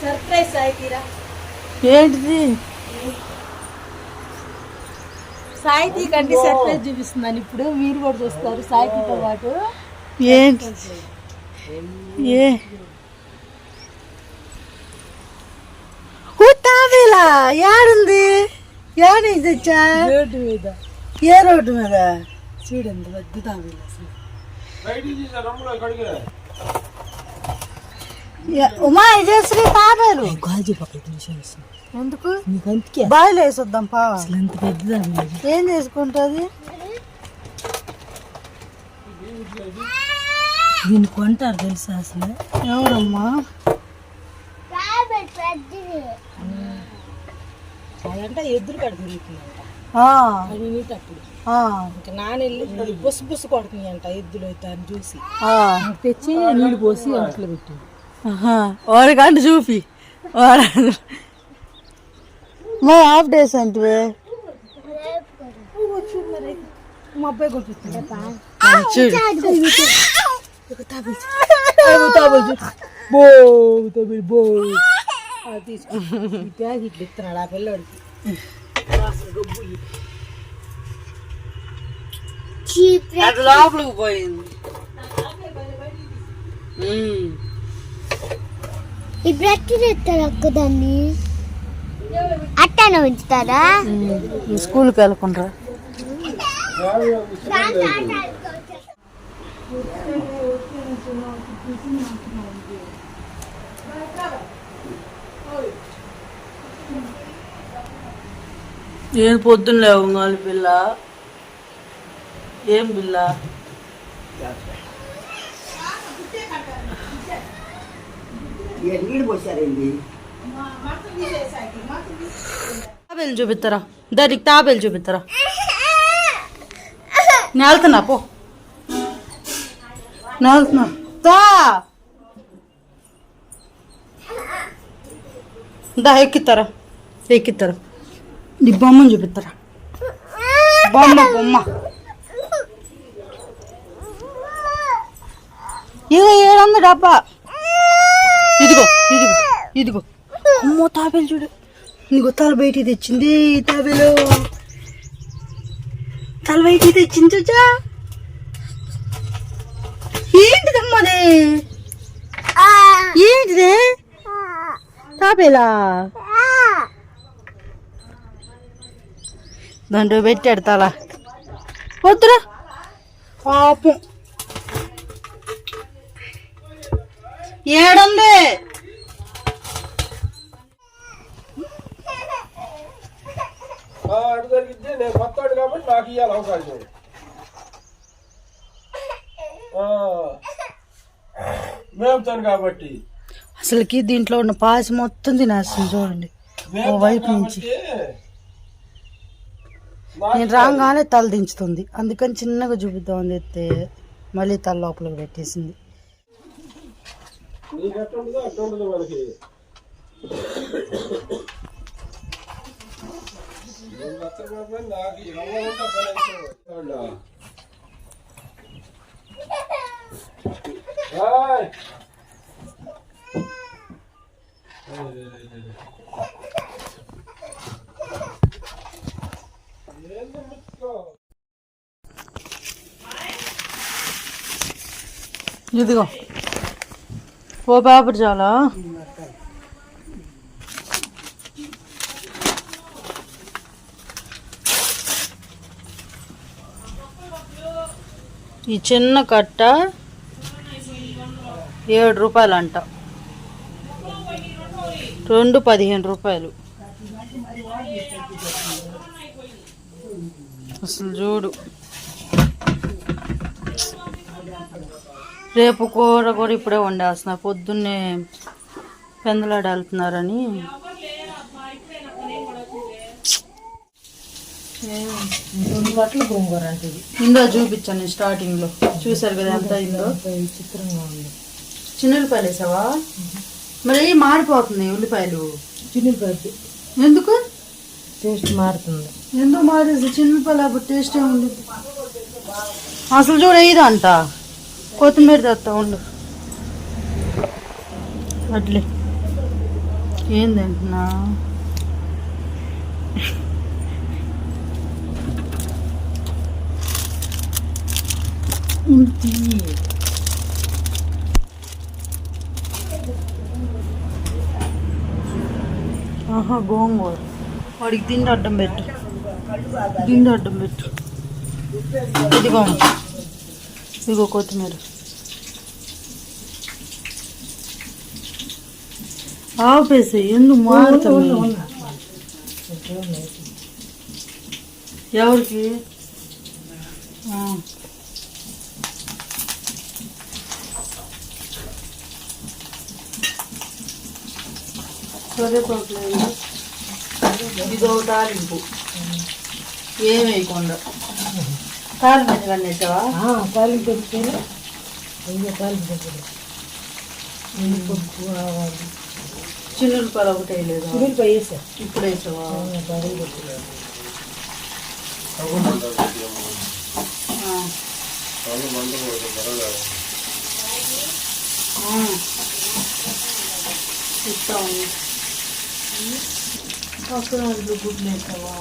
Surprise సాయితీరా ఏంటిది? సాయితీ కంటే surprise చూపిస్తున్నాను ఇప్పుడు. మీరు కూడా చూస్తారు సాయితీతో పాటు. ఏంటి? ఏ? తావేలా ఏడుంది? ఏడు తెచ్చా? రోడ్డు మీద. ఏ రోడ్డు మీద? చూడండి వద్దు తావేలా ఉమా ఇదేశ్రీ తాబేలు గాజు పక్కన ఎందుకు? నీకు అందుకే. బాయిలు వేసొద్దాం పా. అసలు ఎంత పెద్దదా ఏం చేసుకుంటుంది? దీన్ని కొంటారు తెలుసా అసలు? ఎవరమ్మా? అదంటే ఎద్దులు కడ తిరుగుతుందంట. ఆ, అది నీటప్పుడు ఇంకా నానెళ్ళి కొడుతుంది అంట ఎద్దులు అయితే అని చూసి. తెచ్చి నీళ్ళు పోసి అంట్లో పెట్టింది వాడికంటే చూపి. వాడ మా హాఫ్ డేస్ అంటే మా అబ్బాయి కొట్టిస్తుంది చూడు బో తమిళ్ బో అది తీసుకో ఈ ట్యాగ్ ఇట్లా ఇస్తున్నాడు ఆ పిల్లడికి లోపలికి పోయింది. ఇప్పుడు ఎట్లా చేస్తారు అక్క దాన్ని? అట్టనే ఉంచుతారా? స్కూల్కి వెళ్ళకుండా. ఏం పొద్దున్న లేవు పిల్ల. ఏం పిల్ల? తాబేలు చూపిస్తారా దానికి తాబేలు చూపిస్తారా నేను వెళ్తున్నా పో. నేను వెళ్తున్నా. దా దా ఎక్కిస్తారా ఎక్కిస్తారా నీ బొమ్మను చూపిస్తారా బొమ్మ బొమ్మ. ఇదిగో ఏడు డబ్బా. ఇదిగో ఇదిగో ఇదిగో. అమ్మో తాబేలు చూడు. నీకు తల బయటికి తెచ్చింది తాబేలు. తల బయటికి తెచ్చింది చూచా. ఏంటిదమ్మది ఏంటిదే? తాబేలా? దాంట్లో పెట్టాడు తల వద్దురా. పాపం. ఏడుంది? అటు జరిగితే నేను కొత్తవాడు కాబట్టి నాకు ఇవ్వాలి అవకాశం. ఆ, మేపుతాను కాబట్టి. అసలుకి దీంట్లో ఉన్న పాసి మొత్తం తినేస్తుంది చూడండి. ఓ వైపు నుంచి. నేను రాగానే తల దించుతుంది. అందుకని చిన్నగా చూపిద్దామని చెప్తే మళ్ళీ తల లోపలికి పెట్టేసింది. నీకు ఎట్లా ఉండదో అట్లా ఉండదు మనకి నేను నచ్చకపోతే నాకు ఎవరంటే పని అయిపోయింది. ఏయ్! ఏంది ముట్టుకో? ఇదిగో ఓ బాబుడు చాలా ఈ చిన్న కట్ట ఏడు రూపాయలు అంట రెండు పదిహేను రూపాయలు. అసలు చూడు. రేపు కూర కూడా ఇప్పుడే వండేస్తున్నారు. పొద్దున్నే పెందలాడ వెళ్తున్నారని రెండు బట్టలు గోంగూర అంటే ఇది. ఇందో చూపించాను స్టార్టింగ్లో చూసారు కదా ఎంత అయిందో? చిత్రంగా ఉంది చిన్న ఉల్లిపాయలు వేసావా మరి మాడిపోతున్నాయి ఉల్లిపాయలు? చిన్నపాటి ఎందుకు? టేస్ట్ మారుతుంది. ఎందుకు మారేసి? చిన్న ఉల్లిపాయలు అప్పుడు టేస్ట్ ఏముంది? అసలు చూడ అంట. కొత్తిమీర తెస్తా ఉండు. అట్లే. ఏం తింటున్నా ఆహా గోంగూర. వాడికి తిండి అడ్డం పెట్టు. తిండి అడ్డం పెట్టు. ఇదిగో ఇదిగో కొత్తిమీర. ఆపేసి ఎందుకు మారుతావు? ఎవరికి. కరివేపాకు ఇదో తాలింపు. ఏం వేయకుండా. తాలింపు ఎందుకని నెట్టావా తాలింపు పెట్టుకొని అయ్యో తాలింపు పెట్టుకొని పప్పు ఆవాలు. ఒకటి వేయలేదు? వేసా. ఇప్పుడు వేసావా. ఇస్తాము వాళ్ళు గుడ్లు వేసావా?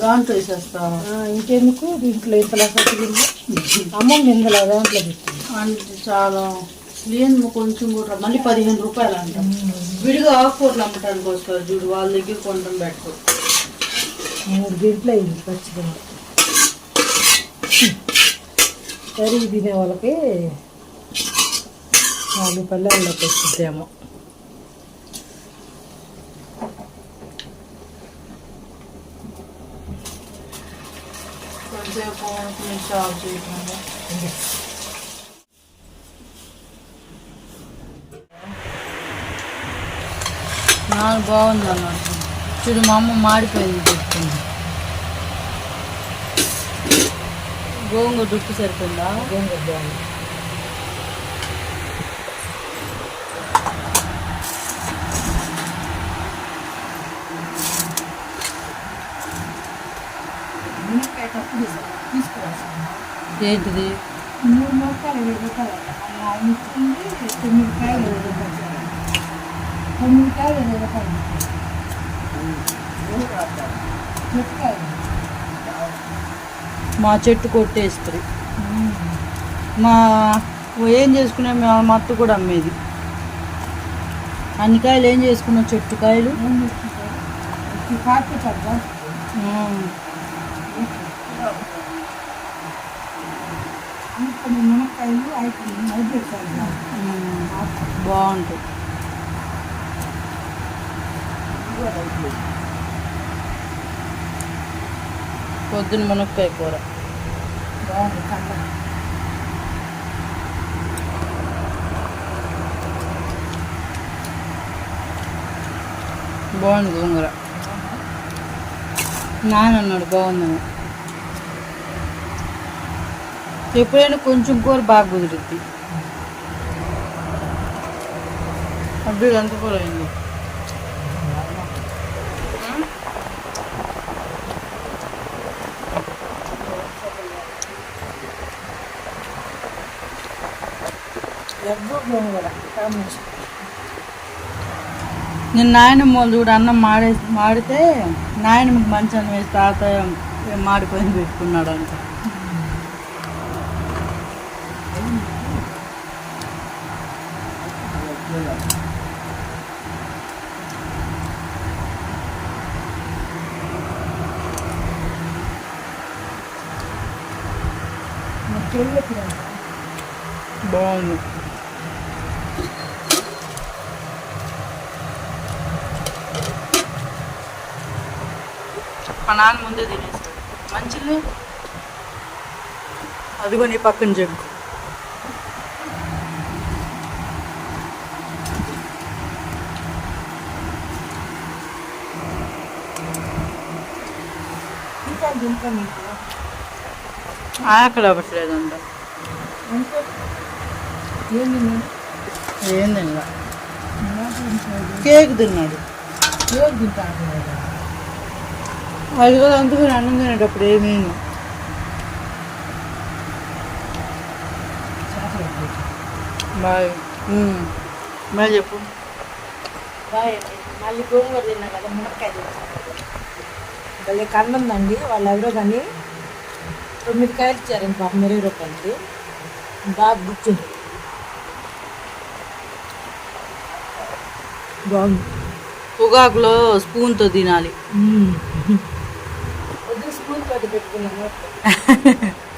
దాంట్లో వేసేస్తావా ఇంకెందుకు? దీంట్లో ఇంతలా పట్టుకుంది. అమ్మ మిందల దాంట్లో పెట్టింది అంటే చాలా. లేదు కొంచెం కూడా మళ్ళీ పదిహేను రూపాయలు అంట. విడిగా ఆకుకూరలు అమ్మటానికి వస్తారు చూడు వాళ్ళ దగ్గర కొంచెం పెట్టుకో మూడు దీంట్లో అయింది పచ్చిగా. కరిగి తినే వాళ్ళకి నాలుగు పల్లెల్లోకి వస్తుందేమో కొంచెంసేపు మిక్స్ ఆఫ్ చేయకుండా నాకు బాగుంది అన్నట్టు చూడు మా అమ్మ మాడిపోయింది చెప్తుంది గోంగూర దుక్కు సరిపోయిందా? గోంగూర బాగుంది. మునక్కాయ ఏంటిది మూడు మొక్కలు ఇరవై రూపాయలు ఆయన ఇచ్చింది తొమ్మిది కాయలు ఇరవై రూపాయలు తొమ్మిది కాయలు ఇరవై రూపాయలు చెట్టుకాయలు మా చెట్టు కొట్టేస్తుంది మా ఏం చేసుకునే మా అత్త కూడా అమ్మేది. అన్ని కాయలు ఏం చేసుకున్నావు చెట్టు కాయలు? ఏం చేసుకుంటారు ఈ కాకి పడ్డ ఉమ్. కొన్ని మునక్కాయలు హైబ్రిడ్. బాగుంటుంది పొద్దున మునక్కాయ కూర. కండ బాగుంది గోంగూర. నాన్న అన్నాడు బాగుందని. ఎప్పుడైనా కొంచెం కూర బాగా కుదురుద్ది. అబ్బాయి ఎంత కూర అయింది? నేను నాయనమ్మ వాళ్ళు చూడు అన్నం మాడే మాడితే నాయనమ్మకి మంచి అన్నం వేసి తాత మాడిపోయింది పెట్టుకున్నాడు అంట బాగుంది. మా నాన్న ముందే తినేసాడు మంచిది. అదిగో నీ పక్కన జగ్గు. ఇంకా దీంట్లో మీకు ఆకలి అవ్వట్లేదంట అంటే. ఏంది నేను ఏం తినలా. కేక్ తిన్నాడు. లేదా అది కూడా అందుకని అన్నం తినేటప్పుడు ఏమీ చేపలు బాయ్. బాయ్ చెప్పు. బాయ్ అండి. మళ్ళీ గోంగూర తిన్నా కదా మునక్కాయ తిన్నా. భలే కందందండి వాళ్ళు ఎవరో కానీ తొమ్మిది కాయలు ఇచ్చారండి పాపం ఇరవై రూపాయలకి బాగా గుర్తుంది బాగుంది. పొగాకులో స్పూన్తో తినాలి. వద్దు స్పూన్ తోటి పెట్టుకున్నాను.